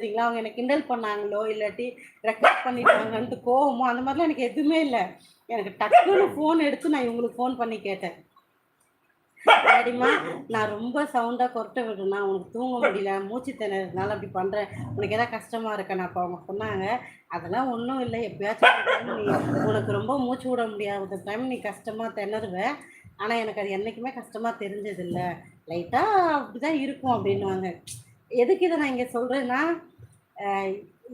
சரிங்களா அவங்க எனக்கு கிண்டல் பண்ணாங்களோ இல்லாட்டி ரெக்கார்ட் பண்ணிட்டாங்கன்ட்டு கோவமோ அந்த மாதிரிலாம் எனக்கு எதுவுமே இல்லை. எனக்கு டக்குன்னு ஃபோன் எடுத்து நான் இவங்களுக்கு ஃபோன் பண்ணி கேட்டேன். சரிம்மா நான் ரொம்ப சவுண்டாக கொரட்டை விடுறேன்னா உனக்கு தூங்க முடியல மூச்சு திணறதுனால அப்படி பண்ணுறேன் உனக்கு எதாவது கஷ்டமாக இருக்கேன் அப்போ அவங்க சொன்னாங்க. அதெல்லாம் ஒன்றும் இல்லை. எப்பயாச்சும் நீ உனக்கு ரொம்ப மூச்சு விட முடியாத டைம் நீ கஷ்டமாக திணறுவ. ஆனால் எனக்கு அது என்றைக்குமே கஷ்டமாக தெரிஞ்சதில்லை. லைட்டாக அப்படி தான் இருக்கும் அப்படின்னுவாங்க. எதுக்கு இதை நான் இங்கே சொல்கிறேன்னா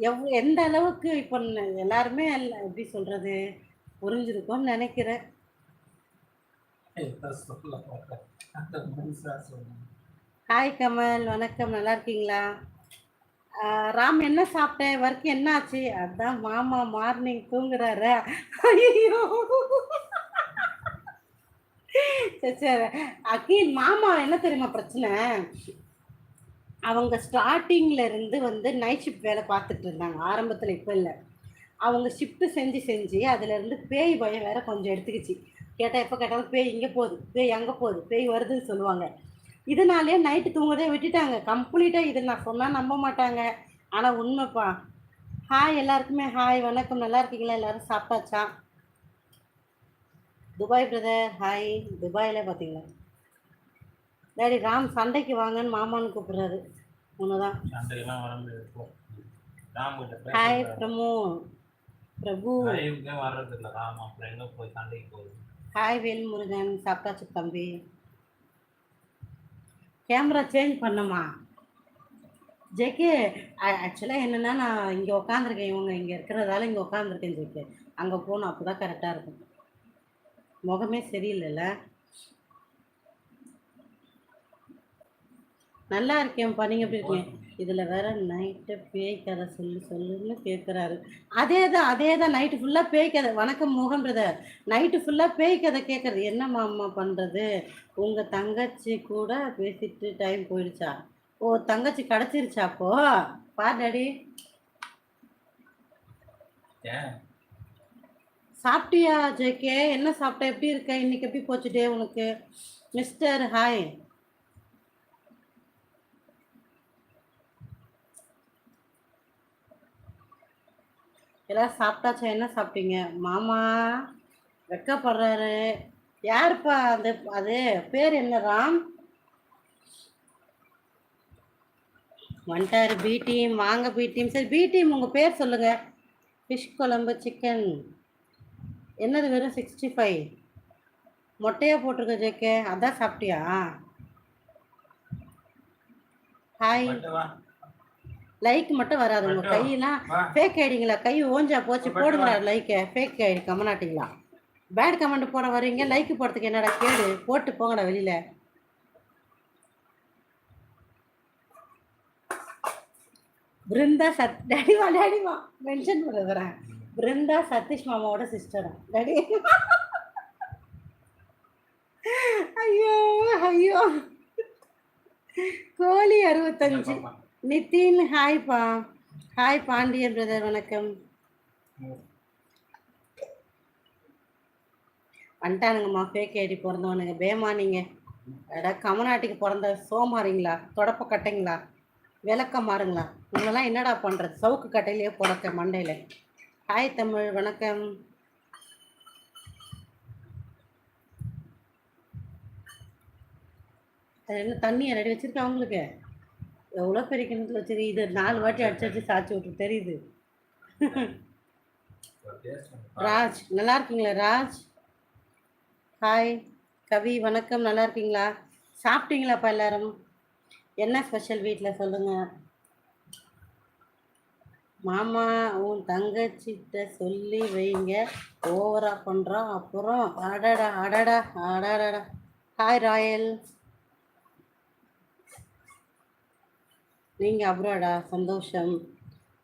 எவ் எந்த அளவுக்கு இப்போ எல்லாருமே எல்ல- எப்படி சொல்கிறது புரிஞ்சிருக்கும்னு நினைக்கிறேன். ஹாய் கமல் வணக்கம். நல்லா இருக்கீங்களா? ராம் என்ன சாப்பிட்டேன் ஒர்க் என்ன ஆச்சு அதான் மாமா மார்னிங் தூங்குறாரு. ஐயோ சரி சரி. அகில் மாமா என்ன தெரியுமா பிரச்சனை? அவங்க ஸ்டார்டிங்கில் இருந்து வந்து நைட் ஷிஃப்ட் வேலை பார்த்துட்டு இருந்தாங்க. ஆரம்பத்தில் இப்போ இல்லை. அவங்க ஷிஃப்ட்டு செஞ்சு செஞ்சு அதுலேருந்து பேய் பயம் வேற கொஞ்சம் எடுத்துக்கிச்சு. கேட்டால் எப்போ கேட்டாலும் பேய் இங்கே போகுது பேய் அங்கே போகுது பேய் வருதுன்னு சொல்லுவாங்க. இதனாலே நைட்டு தூங்குறதே விட்டுட்டாங்க. கம்ப்ளீட்டாக இதை நான் சொன்னால் நம்ப மாட்டாங்க. ஆனால் உண்மைப்பா. ஹாய் எல்லாருக்குமே ஹாய் வணக்கம். நல்லா இருக்கீங்களா? எல்லாரும் சாப்பிட்டாச்சா? துபாய் பிரதர் ஹாய் துபாயில் பார்த்தீங்களா டேடி ராம் சண்டைக்கு வாங்கன்னு மாமான்னு கூப்பிடுறாரு. ஒன்றுதான் சண்டையெல்லாம் வர முடியாது ஹாய் பிரமு பிரபு. லைவுக்கே வர்றது இல்ல ராம். அப்புறம் எங்க போய் சண்டைக்கு போகுது ஹாய் வேல்முருகன். சாப்பிட்டாச்சு தம்பி. கேமரா சேஞ்ச் பண்ணமா? ஜேகே ஆக்சுவலாக என்னென்னா நான் இங்கே உட்காந்துருக்கேன் இவங்க இங்கே இருக்கிறதால இங்கே உட்காந்துருக்கேன் ஜேகே அங்கே போகணும் அப்போ தான் கரெக்டாக இருக்கும். முகமே சரியில்லைல்ல. நல்லா இருக்கேன்ப்பா நீங்கள் எப்படி இருக்கீங்க? இதில் வேற நைட்டு பேய் கதை சொல்லி சொல்லுன்னு கேட்குறாரு அதே தான் அதே தான் நைட்டு ஃபுல்லாக பேய் கதை. வணக்கம் மோகன் பிரதர் நைட்டு ஃபுல்லாக பேய் கதை கேட்குறது என்ன மாமா பண்ணுறது உங்கள் தங்கச்சி கூட பேசிட்டு டைம் போயிடுச்சா? ஓ தங்கச்சி கிடச்சிருச்சா அப்போ? பா டாடி. சாப்பிட்டியா ஜேகே என்ன சாப்பிட்ட? எப்படி இருக்க? இன்னைக்கு எப்படி போச்சு டே உனக்கு? மிஸ்டர் ஹாய் எல்லாம் சாப்பிட்டாச்சா? என்ன சாப்பிட்டீங்க? மாமா வெக்கப்படுறாரு. யாருப்பா அந்த அது பேர் என்ன ராம்? வந்துட்டார் பி டீம் வாங்க பி டீம் சரி பி டீம் உங்கள் பேர் சொல்லுங்கள் ஃபிஷ் குழம்பு சிக்கன் என்னது வெறும் சிக்ஸ்டி ஃபைவ் மொட்டையாக போட்டிருக்க ஜேக்கே அதான் சாப்பிட்டியா? ஹாய் லைக் மட்டும் வராது. உங்கள் மட்டும். கையெல்லாம் ஃபேக் ஐடிங்களா கை ஓஞ்சா போச்சு போடுங்களா லைக்கை ஃபேக் ஐடி கமெண்டாட்டிங்களா பேட் கமெண்ட் போட வரீங்க லைக் போடுறதுக்கு என்னடா கேடு? போட்டு போங்கடா வெளியில. பிருந்தா சத் டேடிவா டேடிவா மென்ஷன் பண்ண வரேன் பிருந்தா சதீஷ் மாமாவோட சிஸ்டரா டேடி. ஐயோ ஐயோ. கோழி அறுபத்தஞ்சு. நிதின் ஹாய் பா. ஹாய் பாண்டியன் பிரதர் வணக்கம். வந்துட்டானுங்கம்மா ஃபேக் ஐடி பிறந்தவனுங்க. பேமா நீங்கள் எடா கமநாட்டுக்கு பிறந்த சோமாரிங்களா? தொடப்ப கட்டைங்களா? விளக்க மாறுங்களா? உங்களெல்லாம் என்னடா பண்ணுறது சவுக்கு கட்டையிலேயே பிறக்க மண்டையில். ஹாய் தமிழ் வணக்கம். என்ன தண்ணி ரெடி வச்சுருக்கேன் அவங்களுக்கு? எவ்வளோ பெரிய கிணத்துல வச்சிருக்கு இது நாலு வாட்டி அடிச்சு அடிச்சு சாச்சி விட்டு தெரியுது. ராஜ் நல்லா இருக்கீங்களா ராஜ்? ஹாய் கவி வணக்கம் நல்லா இருக்கீங்களா? சாப்பிட்டீங்களாப்பா எல்லாரும்? என்ன ஸ்பெஷல் வீட்டில் சொல்லுங்க. மாமா உன் தங்கச்சிட்ட சொல்லி வைங்க. ஓவரா பண்ணுறோம் அப்புறம் அடடா அடடா அடடடா. Hi Royal. நீங்கள் அப்ராடா சந்தோஷம்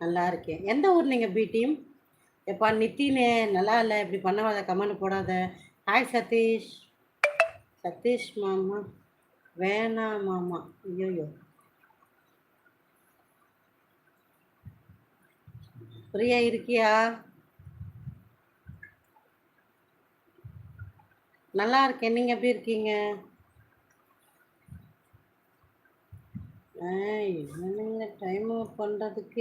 நல்லா இருக்கேன் எந்த ஊர் நீங்கள் பி டீம்? எப்பா நித்தினே நல்லா இல்லை இப்படி பண்ணவாத கமெண்ட் போடாத. ஹாய் சதீஷ். சதீஷ் மாமா. வேணாம் மாமா. ஐயோயோ. பிரியா இருக்கியா? நல்லா இருக்கேன். நீங்கள் எப்படி இருக்கீங்க? என்னங்க டைம் பண்ணுறதுக்கு